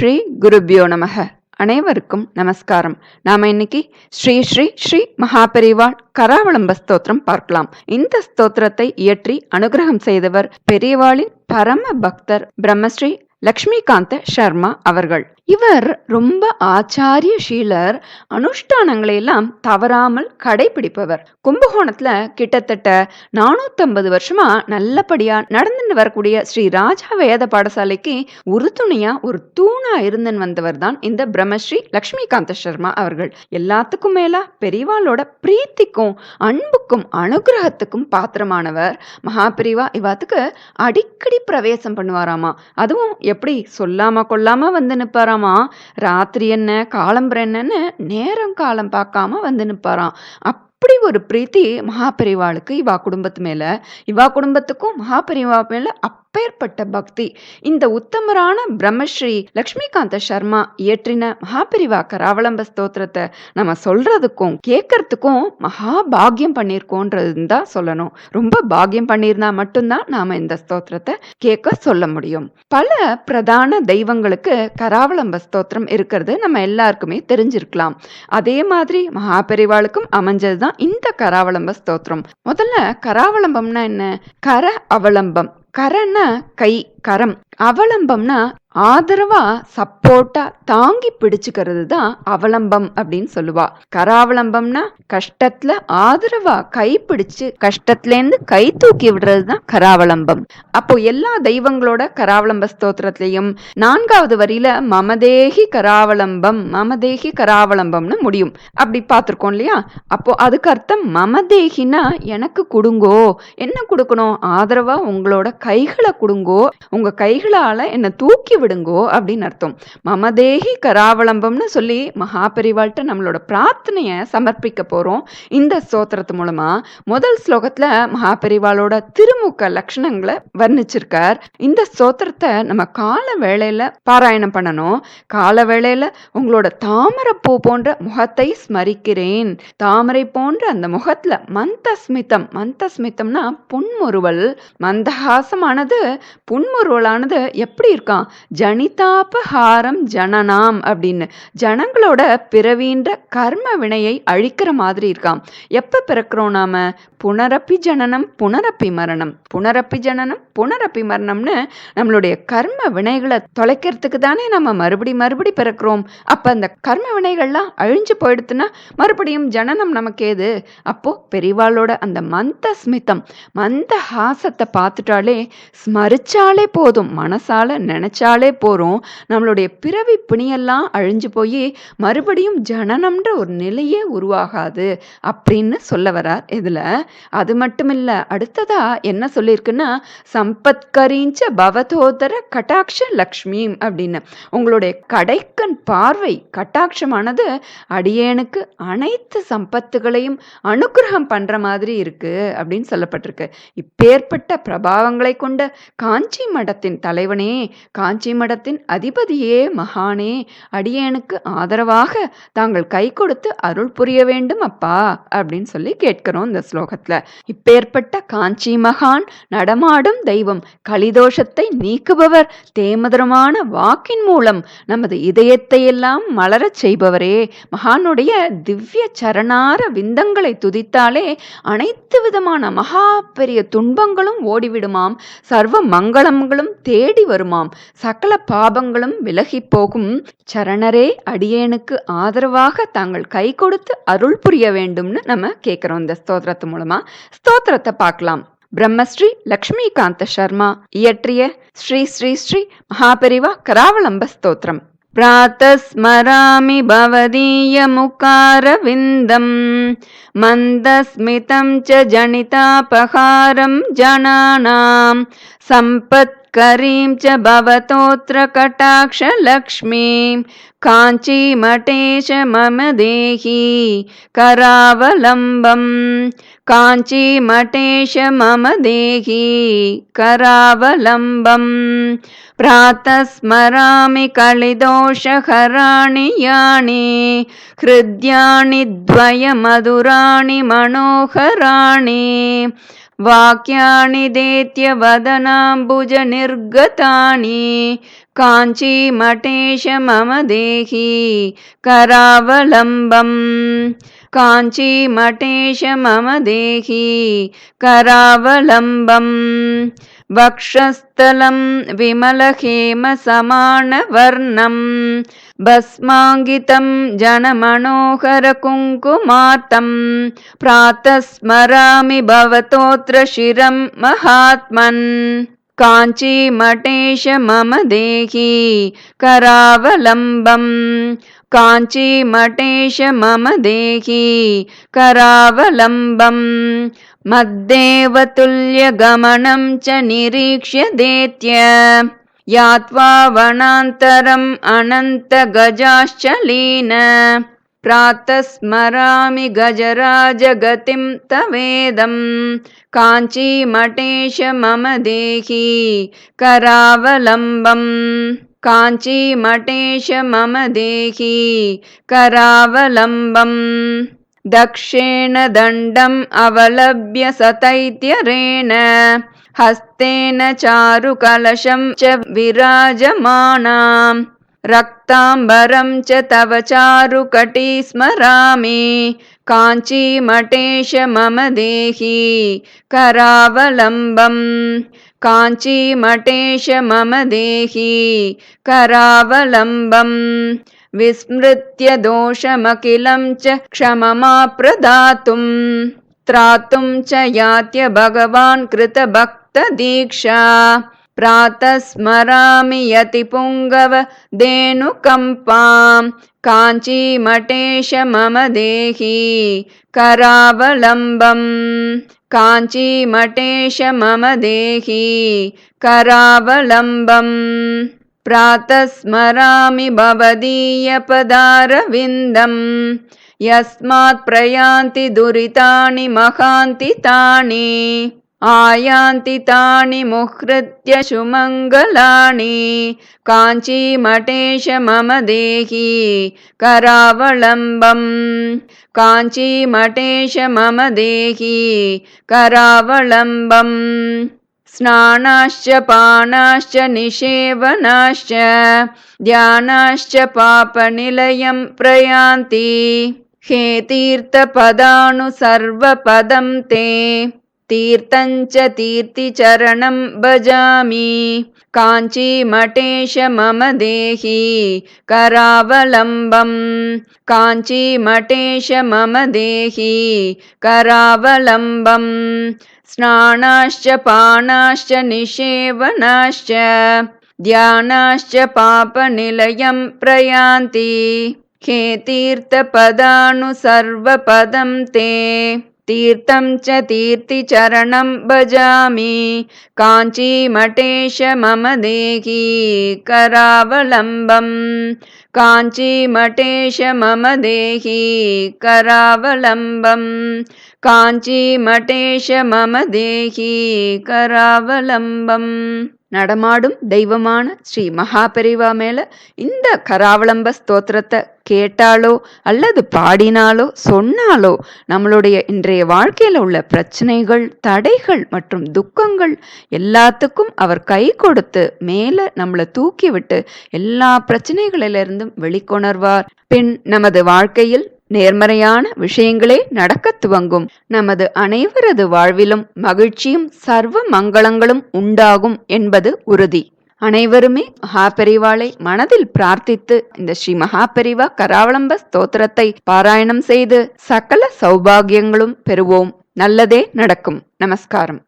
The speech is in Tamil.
ஸ்ரீ குருபியோ நமக. அனைவருக்கும் நமஸ்காரம். நாம இன்னைக்கு ஸ்ரீ ஸ்ரீ ஸ்ரீ மகாபெரிவாள் கராவளம்ப ஸ்தோத்திரம் பார்க்கலாம். இந்த ஸ்தோத்திரத்தை இயற்றி அனுகிரகம் செய்தவர் பெரியவாளின் பரம பக்தர் பிரம்மஸ்ரீ லக்ஷ்மிகாந்த சர்மா அவர்கள். இவர் ரொம்ப ஆச்சாரிய ஷீலர் அனுஷ்டானங்களை எல்லாம் தவறாமல் கடைபிடிப்பவர். கும்பகோணத்துல கிட்டத்தட்ட நானூத்தம்பது வருஷமா நல்லபடியா நடந்துட்டு வரக்கூடிய ஸ்ரீ ராஜா வேத பாடசாலைக்கு உறுதுணையா ஒரு தூணா இருந்தன் வந்தவர் தான் இந்த பிரம்மஸ்ரீ லக்ஷ்மிகாந்த சர்மா அவர்கள். எல்லாத்துக்கும் மேலா பெரியவாளோட பிரீத்திக்கும் அன்புக்கும் அனுகிரகத்துக்கும் பாத்திரமானவர். மகாபிரிவா இவாத்துக்கு அடிக்கடி பிரவேசம் பண்ணுவாராமா? அதுவும் எப்படி சொல்லாம கொல்லாம வந்து நிப்பாராமா ராத்திரி என்ன காலம்புற என்னன்னு நேரம் காலம் பார்க்காம வந்து நிப்பாராம். அப்படி ஒரு பிரீத்தி மகாபெரிவாளுக்கு இவா குடும்பத்து மேல இவா குடும்பத்துக்கும் மகாபெரிவா மேலே அப்பேற்பட்ட பக்தி. இந்த உத்தமரான பிரம்மஸ்ரீ லக்ஷ்மிகாந்த சர்மா இயற்றின மகாபெரிவா கராவளம்ப ஸ்தோத்திரத்தை நம்ம சொல்றதுக்கும் கேட்கறதுக்கும் மகா பாக்கியம் பண்ணியிருக்கோன்றது தான் சொல்லணும். ரொம்ப பாக்கியம் பண்ணியிருந்தா மட்டும்தான் நாம இந்த ஸ்தோத்திரத்தை கேட்க சொல்ல முடியும். பல பிரதான தெய்வங்களுக்கு கராவளம்ப ஸ்தோத்திரம் இருக்கிறது நம்ம எல்லாருக்குமே தெரிஞ்சிருக்கலாம். அதே மாதிரி மகாபெரிவாளுக்கும் அமைஞ்சதுதான் இந்த கராவளம்ப ஸ்தோத்திரம். முதல்ல கராவளம்பம்னா என்ன? கர அவலம்பம். கரன்னா கை கரம். அவலம்பம்னா ஆதரவா சப்போர்ட்டா தாங்கி பிடிச்சுக்கிறது தான் அவலம்பம் அப்படின்னு சொல்லுவா. கராவலம்பம்னா கஷ்டத்துல ஆதரவா கை பிடிச்சு கஷ்டத்துல இருந்து கை தூக்கி விடுறது தான் கராவலம்பம். அப்போ எல்லா தெய்வங்களோட கராவலம்ப ஸ்தோத்திரத்திலையும் நான்காவது வரியில மமதேகி கராவலம்பம் மமதேகி கராவலம்பம்னு முடியும். அப்படி பார்த்துருக்கோம் இல்லையா? அப்போ அதுக்கு அர்த்தம் மமதேகினா எனக்கு கொடுங்கோ என்ன கொடுக்கணும்? ஆதரவா உங்களோட கைகளை கொடுங்கோ உங்க கைகளால என்னை தூக்கி விடுங்கோ அப்படின்னு அர்த்தம். மமதேகி கராவளம்பம்னு சொல்லி மகாபெரிவாள்கிட்ட நம்மளோட பிரார்த்தனையை சமர்ப்பிக்க போறோம். இந்த ஸ்தோத்திரத்து மூலமா முதல் ஸ்லோகத்துல மகாபரிவாளோட திருமுக லட்சணங்களை வர்ணிச்சிருக்கார். இந்த ஸ்தோத்திரத்தை நம்ம கால வேளையில பாராயணம் பண்ணணும். கால வேளையில உங்களோட தாமரை பூ போன்ற முகத்தை ஸ்மரிக்கிறேன். தாமரை போன்ற அந்த முகத்துல மந்தஸ்மிதம் மந்தஸ்மிதம்னா புன்முறுவல். மந்தஹாசமானது புன்முறுவலானது எப்படி இருக்கான்? ஜனிதாபஹாரம் ஜனனாம் அப்படின்னு. ஜனங்களோட பிறவின்ற கர்ம வினையை அழிக்கிற மாதிரி இருக்காம். எப்போ பிறக்கிறோம் நாம? புனரப்பி ஜனனம் புனரப்பி மரணம். புனரப்பி ஜனனம் புனரப்பி மரணம்னு நம்மளுடைய கர்ம வினைகளை தொலைக்கிறதுக்கு தானே நம்ம மறுபடி மறுபடி பிறக்கிறோம். அப்போ அந்த கர்ம வினைகள்லாம் அழிஞ்சு போயிடுத்துன்னா மறுபடியும் ஜனனம் நமக்கு ஏது? அப்போ பெரிவாளோட அந்த மந்த ஸ்மிதம் மந்த ஹாசத்தை பார்த்துட்டாலே ஸ்மரிச்சாலே போதும். மனசால நினைச்சாலே போறோம். நம்மளுடைய பிறவி பிணியெல்லாம் அழிஞ்சு போய் மறுபடியும் ஜனனம்ன்ற ஒரு நிலையே உருவாகாது அப்படின்னு சொல்ல வரார் இதுல. அது மட்டும் இல்ல அடுத்ததா என்ன சொல்லியிருக்குன்னா சம்பத்கரிஞ்ச பவதோதர கட்டாட்ச லக்ஷ்மி அப்படின்னு. உங்களுடைய கடைக்கண் பார்வை கட்டாட்சமானது அடியேனுக்கு அனைத்து சம்பத்துகளையும் அனுகிரகம் பண்ற மாதிரி இருக்கு அப்படின்னு சொல்லப்பட்டிருக்கு. இப்பேற்பட்ட பிரபாவங்களை கொண்ட காஞ்சி மடத்தின் தலைவனே காஞ்சி மடத்தின் அதிபதியே மகானே அடியேனுக்கு ஆதரவாக தாங்கள் கை கொடுத்து அருள் புரிய வேண்டும் அப்பா அப்படின்னு சொல்லி கேட்கிறோம் இந்த ஸ்லோகத்துல. இப்பேற்பட்ட காஞ்சி மகான் நடமாடும் தெய்வம் கலிதோஷத்தை நீக்குபவர் தேமதுரமான வாக்கின் மூலம் நமது இதயத்தை எல்லாம் மலரச் செய்பவரே. மகானுடைய திவ்ய சரணார விந்தங்களை துதித்தாலே அனைத்து விதமான மகா பெரிய துன்பங்களும் ஓடிவிடுமாம். சர்வ மங்களங்களும் தேடி வருமாம். சகல பாபங்களும் விலகி போகும் சரணரே அடியேனுக்கு ஆதரவாக தாங்கள் கை கொடுத்து அருள் புரிய வேண்டும்னு நம்ம கேட்கிறோம் இந்த ஸ்தோத்திரத்து மூலமா ஸ்தோத்திரத்தை பார்க்கலாம் பிரம்மஸ்ரீ லக்ஷ்மிகாந்த சர்மா இயற்றிய ஸ்ரீ ஸ்ரீ ஸ்ரீ மகாபெரிவா கராவளம்ப ஸ்தோத்திரம் प्रातस्मरामि भवदीयमुकारविन्दम् मन्दस्मितं च जनितापहारं जनानां सम्पत्करीं च भवतोऽत्र कटाक्षलक्ष्मीं काञ्चीमठेश मम देहि करावलम्बम्। काञ्चीमठेश मम देहि करावलम्बम्। प्रातः स्मरामि कलिदोषहराणि यानि हृद्यानि द्वयमधुराणि मनोहराणि वाक्यानि देत्य वदनाम्बुजनिर्गतानि। काञ्चीमठेश मम देहि करावलम्बम्। काञ्चीमठेश मम देहि करावलम्बम्। वक्षस्थलं विमलहेमसमानवर्णम् भस्माङ्गितं जनमनोहरकुङ्कुमार्तं प्रातः स्मरामि भवतोऽत्र शिरं महात्मन्। काञ्चीमठेश मम देहि करावलम्बम् काञ्चीमठेश मम देहि करावलम्बम् मद्देवतुल्यगमनं च निरीक्ष्य देत्य यात्वा वनान्तरम् अनन्तगजाश्च लीन प्रातः स्मरामि गजराजगतिं तवेदं काञ्चीमठेश मम देहि करावलम्बम्। काञ्चीमठेश मम देहि करावलम्बम्। दक्षेण दण्डम् अवलभ्य सतैत्यरेण हस्तेन चारुकलशं च विराजमानाम् रक्ताम्बरं च तव चारुकटी स्मरामि। काञ्चीमठेश मम देहि करावलम्बम्। काञ्चीमठेश मम देहि करावलम्बम्। विस्मृत्य दोषमखिलं च क्षममाप्रदातुं त्रातुं च यात्य भगवान् कृतभक्तदीक्षा प्रातः स्मरामि यतिपुङ्गव धेनुकम्पां काञ्चीमठेश मम देहि। करावलम्बम्। काञ्चीमठेश मम देहि। करावलम्बम्। प्रातः स्मरामि भवदीयपदारविन्दम्। यस्मात् प्रयान्ति दुरितानि महान्ति तानि आयान्ति तानि मुहृत्य सुमङ्गलानि काञ्चीमठेश मम देहि करावलम्बम्। काञ्चीमठेश मम देहि करावलम्बम्। स्नानाश्च पानाश्च निषेवनाश्च ध्यानाश्च पापनिलयं प्रयान्ति। हे तीर्थपदानु सर्वपदं ते तीर्थञ्च तीर्तिचरणं भजामि। काञ्चीमठेश मम देहि करावलम्बम्। काञ्चीमठेश मम देहि करावलम्बम्। स्नानाश्च पानाश्च निषेवनाश्च ध्यानाश्च पापनिलयं प्रयान्ति। हे तीर्थपदानु सर्वपदं ते तीर्थं च तीर्थचरणं भजामि। काञ्चीमठेश मम देहि करावलम्बम्। काञ्चीमठेश मम देहि करावलम्बम्। काञ्चीमठेश मम देहि करावलम्बम्। நடமாடும் தெய்வமான ஸ்ரீ மகாபெரிவா மேல இந்த கராவளம்ப ஸ்தோத்திரத்தை கேட்டாலோ அல்லது பாடினாலோ சொன்னாலோ நம்மளுடைய இன்றைய வாழ்க்கையில உள்ள பிரச்சனைகள் தடைகள் மற்றும் துக்கங்கள் எல்லாத்துக்கும் அவர் கை கொடுத்து மேல நம்மளை தூக்கி விட்டு எல்லா பிரச்சனைகளிலிருந்தும் வெளிக்கொணர்வார். பின் நமது வாழ்க்கையில் நேர்மறையான விஷயங்களே நடக்கத் துவங்கும். நமது அனைவரது வாழ்விலும் மகிழ்ச்சியும் சர்வ மங்களங்களும் உண்டாகும் என்பது உறுதி. அனைவருமே மகாபெரிவாளை மனதில் பிரார்த்தித்து இந்த ஸ்ரீ மகாபெரிவா கராவளம்ப ஸ்தோத்திரத்தை பாராயணம் செய்து சகல சௌபாகியங்களும் பெறுவோம். நல்லதே நடக்கும். நமஸ்காரம்.